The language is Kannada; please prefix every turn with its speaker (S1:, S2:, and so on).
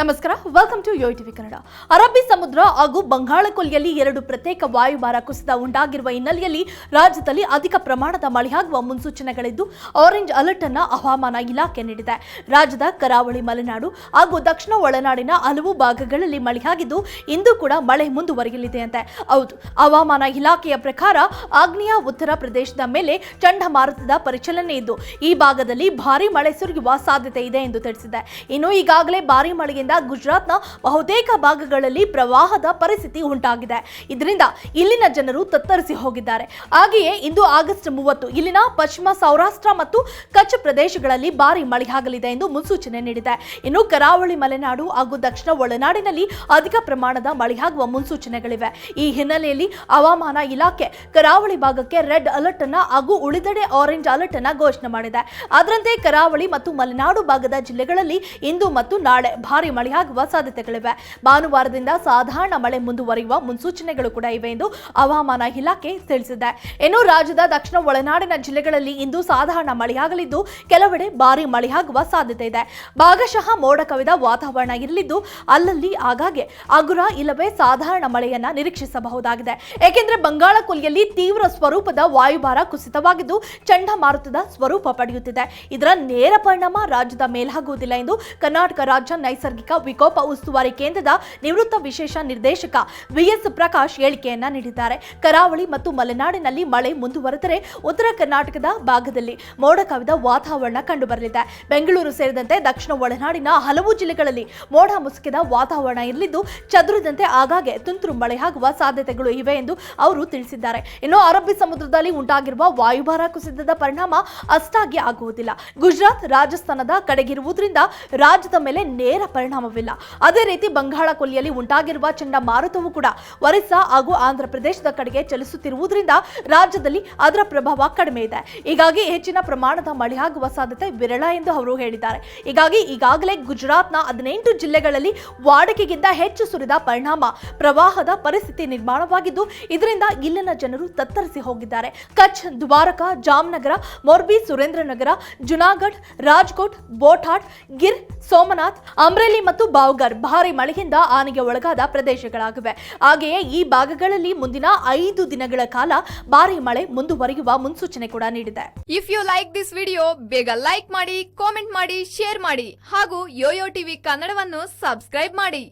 S1: ನಮಸ್ಕಾರ welcome to yo TV Kannada ಅರಬ್ಬಿ ಸಮುದ್ರ ಹಾಗೂ ಬಂಗಾಳ ಕೊಲ್ಲಿಯಲ್ಲಿ ಎರಡು ಪ್ರತ್ಯೇಕ ವಾಯುಭಾರ ಕುಸಿತ ಉಂಟಾಗಿರುವ ಹಿನ್ನೆಲೆಯಲ್ಲಿ ರಾಜ್ಯದಲ್ಲಿ ಅಧಿಕ ಪ್ರಮಾಣದ ಮಳೆಯಾಗುವ ಮುನ್ಸೂಚನೆಗಳಿದ್ದು ಆರೆಂಜ್ ಅಲರ್ಟ್ ಅನ್ನು ಹವಾಮಾನ ಇಲಾಖೆ ನೀಡಿದೆ ರಾಜ್ಯದ ಕರಾವಳಿ ಮಲೆನಾಡು ಹಾಗೂ ದಕ್ಷಿಣ ಒಳನಾಡಿನ ಹಲವು ಭಾಗಗಳಲ್ಲಿ ಮಳೆಯಾಗಿದ್ದು ಇಂದು ಕೂಡ ಮಳೆ ಮುಂದುವರಿಯಲಿದೆ ಅಂತ ಹೌದು ಹವಾಮಾನ ಇಲಾಖೆಯ ಪ್ರಕಾರ ಆಗ್ನೇಯ ಉತ್ತರ ಪ್ರದೇಶದ ಮೇಲೆ ಚಂಡಮಾರುತದ ಪರಿಚಲನೆ ಇದ್ದು ಈ ಭಾಗದಲ್ಲಿ ಭಾರಿ ಮಳೆ ಸುರಿಯುವ ಸಾಧ್ಯತೆ ಇದೆ ಎಂದು ತಿಳಿಸಿದೆ ಇನ್ನು ಈಗಾಗಲೇ ಭಾರಿ ಮಳೆಯಿಂದ ಕಾರಣದಿಂದ ಗುಜರಾತ್ನ ಬಹುತೇಕ ಭಾಗಗಳಲ್ಲಿ ಪ್ರವಾಹದ ಪರಿಸ್ಥಿತಿ ಉಂಟಾಗಿದೆ ಇದರಿಂದ ಇಲ್ಲಿನ ಜನರು ತತ್ತರಿಸಿ ಹೋಗಿದ್ದಾರೆ ಹಾಗೆಯೇ ಇಂದು ಆಗಸ್ಟ್ ಮೂವತ್ತು ಇಲ್ಲಿನ ಪಶ್ಚಿಮ ಸೌರಾಷ್ಟ್ರ ಮತ್ತು ಕಚ್ ಪ್ರದೇಶಗಳಲ್ಲಿ ಭಾರಿ ಮಳೆಯಾಗಲಿದೆ ಎಂದು ಮುನ್ಸೂಚನೆ ನೀಡಿದೆ ಇನ್ನು ಕರಾವಳಿ ಮಲೆನಾಡು ಹಾಗೂ ದಕ್ಷಿಣ ಒಳನಾಡಿನಲ್ಲಿ ಅಧಿಕ ಪ್ರಮಾಣದ ಮಳೆಯಾಗುವ ಮುನ್ಸೂಚನೆಗಳಿವೆ ಈ ಹಿನ್ನೆಲೆಯಲ್ಲಿ ಹವಾಮಾನ ಇಲಾಖೆ ಕರಾವಳಿ ಭಾಗಕ್ಕೆ ರೆಡ್ ಅಲರ್ಟ್ ಅನ್ನ ಹಾಗೂ ಉಳಿದೆಡೆ ಆರೆಂಜ್ ಅಲರ್ಟ್ ಅನ್ನ ಘೋಷಣೆ ಮಾಡಿದೆ ಅದರಂತೆ ಕರಾವಳಿ ಮತ್ತು ಮಲೆನಾಡು ಭಾಗದ ಜಿಲ್ಲೆಗಳಲ್ಲಿ ಇಂದು ಮತ್ತು ನಾಳೆ ಭಾರಿ ಮಳೆಯಾಗುವ ಸಾಧ್ಯತೆಗಳಿವೆ ಭಾನುವಾರದಿಂದ ಸಾಧಾರಣ ಮಳೆ ಮುಂದುವರಿಯುವ ಮುನ್ಸೂಚನೆಗಳು ಕೂಡ ಇವೆ ಎಂದು ಹವಾಮಾನ ಇಲಾಖೆ ತಿಳಿಸಿದೆ ಇನ್ನು ರಾಜ್ಯದ ದಕ್ಷಿಣ ಒಳನಾಡಿನ ಜಿಲ್ಲೆಗಳಲ್ಲಿ ಇಂದು ಸಾಧಾರಣ ಮಳೆಯಾಗಲಿದ್ದು ಕೆಲವೆಡೆ ಭಾರಿ ಮಳೆಯಾಗುವ ಸಾಧ್ಯತೆ ಇದೆ ಭಾಗಶಃ ಮೋಡ ಕವಿದ ವಾತಾವರಣ ಇರಲಿದ್ದು ಅಲ್ಲಲ್ಲಿ ಆಗಾಗ್ಗೆ ಅಗುರ ಇಲ್ಲವೇ ಸಾಧಾರಣ ಮಳೆಯನ್ನ ನಿರೀಕ್ಷಿಸಬಹುದಾಗಿದೆ ಏಕೆಂದರೆ ಬಂಗಾಳ ಕೊಲ್ಲಿಯಲ್ಲಿ ತೀವ್ರ ಸ್ವರೂಪದ ವಾಯುಭಾರ ಕುಸಿತವಾಗಿದ್ದು ಚಂಡಮಾರುತದ ಸ್ವರೂಪ ಪಡೆಯುತ್ತಿದೆ ಇದರ ನೇರ ಪರಿಣಾಮ ರಾಜ್ಯದ ಮೇಲಾಗುವುದಿಲ್ಲ ಎಂದು ಕರ್ನಾಟಕ ರಾಜ್ಯ ನೈಸರ್ಗಿಕ ನೈಸರ್ಗಿಕ ವಿಕೋಪ ಉಸ್ತುವಾರಿ ಕೇಂದ್ರದ ನಿವೃತ್ತ ವಿಶೇಷ ನಿರ್ದೇಶಕ ವಿಎಸ್ ಪ್ರಕಾಶ್ ಹೇಳಿಕೆಯನ್ನ ನೀಡಿದ್ದಾರೆ ಕರಾವಳಿ ಮತ್ತು ಮಲೆನಾಡಿನಲ್ಲಿ ಮಳೆ ಮುಂದುವರೆದರೆ ಉತ್ತರ ಕರ್ನಾಟಕದ ಭಾಗದಲ್ಲಿ ಮೋಡ ಕವಿದ ವಾತಾವರಣ ಕಂಡುಬರಲಿದೆ ಬೆಂಗಳೂರು ಸೇರಿದಂತೆ ದಕ್ಷಿಣ ಒಳನಾಡಿನ ಹಲವು ಜಿಲ್ಲೆಗಳಲ್ಲಿ ಮೋಡ ಮುಸುಕಿದ ವಾತಾವರಣ ಇರಲಿದ್ದು ಚದುರಿದಂತೆ ಆಗಾಗ್ಗೆ ತುಂತುರು ಮಳೆ ಆಗುವ ಸಾಧ್ಯತೆಗಳು ಇವೆ ಎಂದು ಅವರು ತಿಳಿಸಿದ್ದಾರೆ ಇನ್ನು ಅರಬ್ಬಿ ಸಮುದ್ರದಲ್ಲಿ ಉಂಟಾಗಿರುವ ವಾಯುಭಾರ ಕುಸಿತದ ಪರಿಣಾಮ ಅಷ್ಟಾಗಿ ಆಗುವುದಿಲ್ಲ ಗುಜರಾತ್ ರಾಜಸ್ಥಾನದ ಕಡೆಗಿರುವುದರಿಂದ ರಾಜ್ಯದ ಮೇಲೆ ನೇರ ಪರಿಣಾಮ ಪರಿಣಾಮವಿಲ್ಲ ಅದೇ ರೀತಿ ಬಂಗಾಳ ಕೊಲ್ಲಿಯಲ್ಲಿ ಉಂಟಾಗಿರುವ ಚಂಡಮಾರುತವು ಕೂಡ ಒರಿಸ್ಸಾ ಹಾಗೂ ಆಂಧ್ರ ಪ್ರದೇಶದ ಕಡೆಗೆ ಚಲಿಸುತ್ತಿರುವುದರಿಂದ ರಾಜ್ಯದಲ್ಲಿ ಅದರ ಪ್ರಭಾವ ಕಡಿಮೆ ಇದೆ ಹೀಗಾಗಿ ಹೆಚ್ಚಿನ ಪ್ರಮಾಣದ ಮಳೆಯಾಗುವ ಸಾಧ್ಯತೆ ವಿರಳ ಎಂದು ಅವರು ಹೇಳಿದ್ದಾರೆ ಹೀಗಾಗಿ ಈಗಾಗಲೇ ಗುಜರಾತ್ನ ಹದಿನೆಂಟು ಜಿಲ್ಲೆಗಳಲ್ಲಿ ವಾಡಿಕೆಗಿಂತ ಹೆಚ್ಚು ಸುರಿದ ಪರಿಣಾಮ ಪ್ರವಾಹದ ಪರಿಸ್ಥಿತಿ ನಿರ್ಮಾಣವಾಗಿದ್ದು ಇದರಿಂದ ಇಲ್ಲಿನ ಜನರು ತತ್ತರಿಸಿ ಹೋಗಿದ್ದಾರೆ ಕಚ್ ದ್ವಾರಕಾ ಜಾಮ್ನಗರ ಮೊರ್ಬಿ ಸುರೇಂದ್ರನಗರ ಜುನಾಗಢ್ ರಾಜ್ಕೋಟ್ ಬೋಟಾಟ್ ಗಿರ್ ಸೋಮನಾಥ್ ಅಮ್ರೇಲಿ ಮತ್ತು ಬಾವ್ಗರ್ ಭಾರಿ ಮಳೆಯಿಂದ ಆನೆಗೆ ಒಳಗಾದ ಪ್ರದೇಶಗಳಾಗಿವೆ ಹಾಗೆಯೇ ಈ ಭಾಗಗಳಲ್ಲಿ ಮುಂದಿನ ಐದು ದಿನಗಳ ಕಾಲ ಭಾರಿ ಮಳೆ ಮುಂದುವರಿಯುವ ಮುನ್ಸೂಚನೆ ಕೂಡ ನೀಡಿದೆ
S2: if you like this video ಬೇಗ ಲೈಕ್ ಮಾಡಿ ಕಾಮೆಂಟ್ ಮಾಡಿ ಶೇರ್ ಮಾಡಿ ಹಾಗೂ ಯೋಯೋ ಟಿವಿ ಕನ್ನಡವನ್ನು ಸಬ್ಸ್ಕ್ರೈಬ್ ಮಾಡಿ